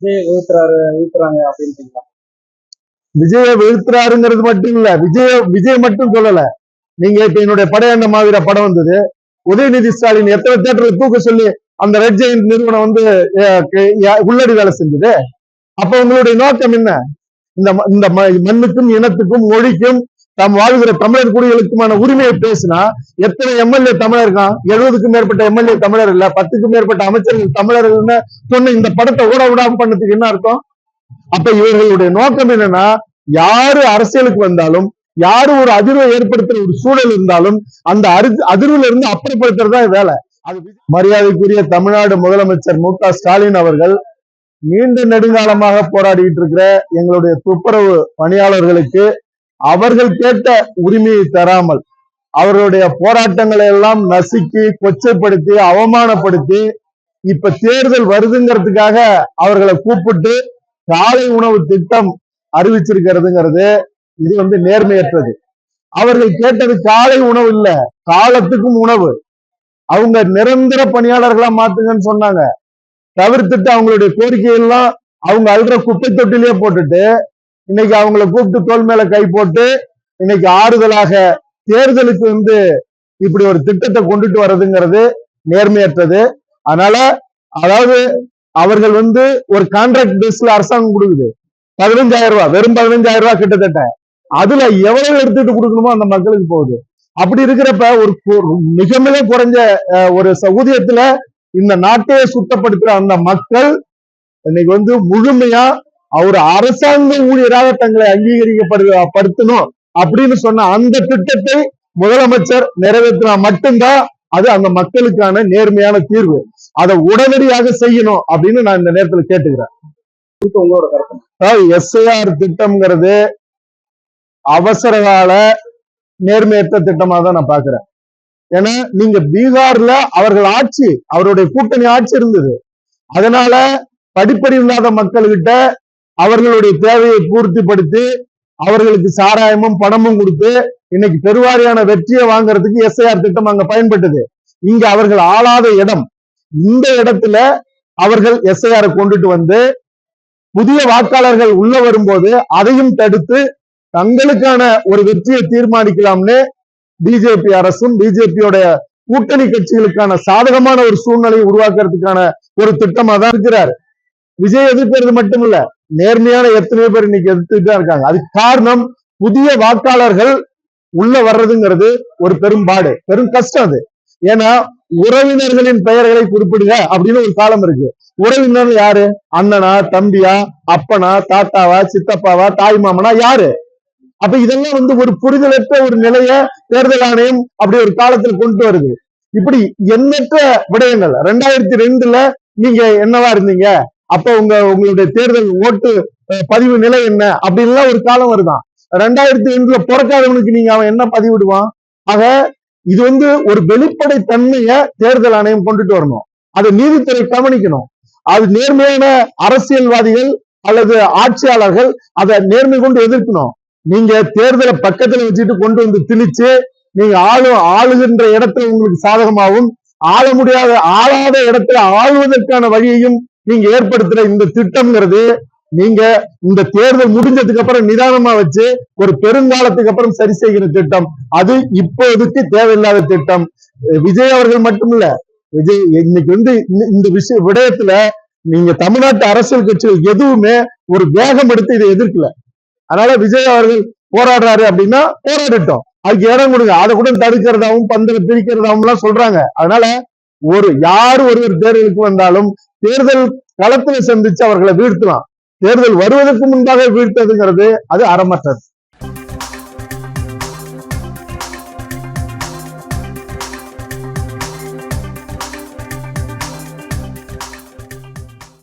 விஜய் வீழ்த்துறாரு வீழ்த்துறாங்க அப்படின்றீங்களா? விஜய வீழ்த்துறாருங்கிறது மட்டும் இல்ல விஜய விஜய் மட்டும் சொல்லல. நீங்க இப்ப என்னுடைய படையண்ண மாவீர படம் வந்தது? உதயநிதி ஸ்டாலின் எத்தனை தேட்டர்ல தூக்க சொல்லி அந்த ரெட் ஜெயின் நிறுவனம் வந்து உள்ளடி வேலை செஞ்சது? அப்ப உங்களுடைய நோக்கம் என்ன? இந்த ம- இந்த ம- மண்ணுக்கும் இனத்துக்கும் மொழிக்கும் தாம் வாழ்கிற தமிழர் குடிகளுக்குமான உரிமையை பேசினா எத்தனை எம்எல்ஏ தமிழர் இருக்கான்? எழுபதுக்கும் மேற்பட்ட எம்எல்ஏ தமிழர் இல்ல பத்துக்கும் மேற்பட்ட அமைச்சர்கள் தமிழர்கள்னு சொன்ன இந்த படத்தை ஓட விடாம பண்ணதுக்கு என்ன அர்த்தம்? அப்ப இவர்களுடைய நோக்கம் என்னன்னா யாரு அரசியலுக்கு வந்தாலும் யாரு ஒரு அதிர்வை ஏற்படுத்துற ஒரு சூழல் இருந்தாலும் அந்த அரு- அதிர்வுல இருந்து அப்புறப்படுத்துறது தான் வேலை. மரியாதைக்குரிய தமிழ்நாடு முதலமைச்சர் மு க ஸ்டாலின் அவர்கள் நீண்ட நெடுங்காலமாக போராடிட்டு இருக்கிற எங்களுடைய துப்புரவு பணியாளர்களுக்கு அவர்கள் கேட்ட உரிமையை தராமல் அவர்களுடைய போராட்டங்களை எல்லாம் நசுக்கி கொச்சைப்படுத்தி அவமானப்படுத்தி இப்ப தேர்தல் வருதுங்கிறதுக்காக அவர்களை கூப்பிட்டு காலை உணவு திட்டம் அறிவிச்சிருக்கிறதுங்கிறது இது வந்து நேர்மையற்றது. அவர்கள் கேட்டது காலை உணவு இல்ல காலத்துக்கும் உணவு. அவங்க நிரந்தர பணியாளர்களா மாத்துங்கன்னு சொன்னாங்க. தவிர்த்துட்டு அவங்களுடைய கோரிக்கையெல்லாம் அவங்க அழுற குப்பை தொட்டிலேயே போட்டுட்டு இன்னைக்கு அவங்கள கூப்பிட்டு தோல் மேல கை போட்டு இன்னைக்கு ஆறுதலாக தேர்தலுக்கு வந்து இப்படி ஒரு திட்டத்தை கொண்டுட்டு வர்றதுங்கிறது நேர்மையற்றது. அதனால அதாவது அவர்கள் வந்து ஒரு கான்ட்ராக்ட் பேஸ்ல அரசாங்கம் கொடுக்குது. பதினஞ்சாயிரம் ரூபாய் வெறும் பதினஞ்சாயிரம் ரூபாய் கிட்டத்தட்ட. அதுல எவ்வளவு எடுத்துட்டு கொடுக்கணுமோ அந்த மக்களுக்கு போகுது. அப்படி இருக்கிறப்ப ஒரு மிக மிக குறைஞ்ச அஹ், ஒரு ச- இந்த நாட்டையே சுத்தப்படுத்துற அந்த மக்கள் இன்னைக்கு வந்து முழுமையா அவர் அரசாங்க ஊழியராக தங்களை அங்கீகரிக்கப்படு படுத்தணும் அப்படின்னு சொன்ன அந்த திட்டத்தை முதலமைச்சர் நிறைவேற்றினா மட்டும்தான் அது அந்த மக்களுக்கான நேர்மையான தீர்வு. அதை உடனடியாக செய்யணும் அப்படின்னு நான் இந்த நேரத்துல கேட்டுக்கிறேன். எஸ்ஐஆர் திட்டம்ங்கிறது அவசர கால நேர்மையற்ற திட்டமா தான் நான் பாக்குறேன் ஏன்னா நீங்க பீகார்ல அவர்கள் ஆட்சி அவருடைய கூட்டணி ஆட்சி இருந்தது. அதனால படிப்பறிவு இல்லாத மக்கள்கிட்ட அவர்களுடைய தேவையை பூர்த்திப்படுத்தி அவர்களுக்கு சாராயமும் பணமும் கொடுத்து இன்னைக்கு பெருவாரியான வெற்றியை வாங்குறதுக்கு எஸ்ஐஆர் திட்டம் அங்க பயன்பட்டது. இங்க அவர்கள் ஆளாத இடம். இந்த இடத்துல அவர்கள் எஸ்ஐஆர் கொண்டுட்டு வந்து புதிய வாக்காளர்கள் உள்ள வரும்போது அதையும் தடுத்து தங்களுக்கான ஒரு வெற்றியை தீர்மானிக்கலாம்னு பிஜேபி அரசும் பிஜேபியோட கூட்டணி கட்சிகளுக்கான சாதகமான ஒரு சூழ்நிலையை உருவாக்குறதுக்கான ஒரு திட்டமா தான் இருக்கிறார். விஜய் எதிர்க்கிறது மட்டும் இல்ல நேர்மையான எத்தனையோ பேர் இன்னைக்கு எதிர்த்துட்டு தான் இருக்காங்க. அதுக்கு காரணம் புதிய வாக்காளர்கள் உள்ள வர்றதுங்கிறது ஒரு பெரும்பாடு பெரும் கஷ்டம் அது. ஏன்னா உறவினர்களின் பெயர்களை குறிப்பிடுங்க அப்படின்னு ஒரு காலம் இருக்கு. உறவினர் யாரு? அண்ணனா தம்பியா அப்பனா தாத்தாவா சித்தப்பாவா தாய் மாமனா யாரு? அப்ப இதெல்லாம் வந்து ஒரு புரிதலற்ற ஒரு நிலைய தேர்தல் ஆணையம் அப்படி ஒரு காலத்தில் கொண்டு வருது. இப்படி எண்ணற்ற விடயங்கள் ரெண்டாயிரத்தி ரெண்டுல நீங்க என்னவா இருந்தீங்க? அப்ப உங்க உங்களுடைய தேர்தல் ஓட்டு பதிவு நிலை என்ன? அப்படின்லாம் ஒரு காலம் வருதான். ரெண்டாயிரத்தி ரெண்டுல பிறக்காதவனுக்கு நீங்க அவன் என்ன பதிவிடுவான் ஆக இது வந்து ஒரு வெளிப்படை தன்மைய தேர்தல் ஆணையம் கொண்டுட்டு வரணும். அதை நீதித்துறை கவனிக்கணும். அது நேர்மையான அரசியல்வாதிகள் அல்லது ஆட்சியாளர்கள் அதை நேர்மை கொண்டு எதிர்க்கணும். நீங்க தேர்தலை பக்கத்துல வச்சுட்டு கொண்டு வந்து திணிச்சு நீங்க ஆளு ஆளுகின்ற இடத்துல உங்களுக்கு சாதகமாகவும் ஆள முடியாத ஆளாத இடத்துல ஆளுவதற்கான வழியையும் நீங்க ஏற்படுத்துற இந்த திட்டம்ங்கிறது நீங்க இந்த தேர்தல் முடிஞ்சதுக்கு அப்புறம் நிதானமா வச்சு ஒரு பெருங்காலத்துக்கு அப்புறம் சரி செய்கிற திட்டம். அது இப்போதைக்கு தேவையில்லாத திட்டம். விஜய் அவர்கள் மட்டும் இல்ல விஜய் இன்னைக்கு வந்து இந்த- இந்த விஷய விடயத்துல நீங்க தமிழ்நாட்டு அரசியல் கட்சிகள் எதுவுமே ஒரு வேகம் எடுத்து இதை எதிர்க்கல. அதனால விஜய் அவர்கள் போராடுறாரு அப்படின்னா போராடட்டும். அதுக்கு இடம் கொடுங்க. அதை கூட தடுக்கிறதாவும் பந்தல பிரிக்கிறதாவும் எல்லாம் சொல்றாங்க. அதனால ஒரு யார் ஒருவர் தேர்தலுக்கு வந்தாலும் தேர்தல் களத்தில் சந்திச்சு அவர்களை வீழ்த்தலாம். தேர்தல் வருவதற்கு முன்பாக வீழ்த்ததுங்கிறது அது அறமற்றது.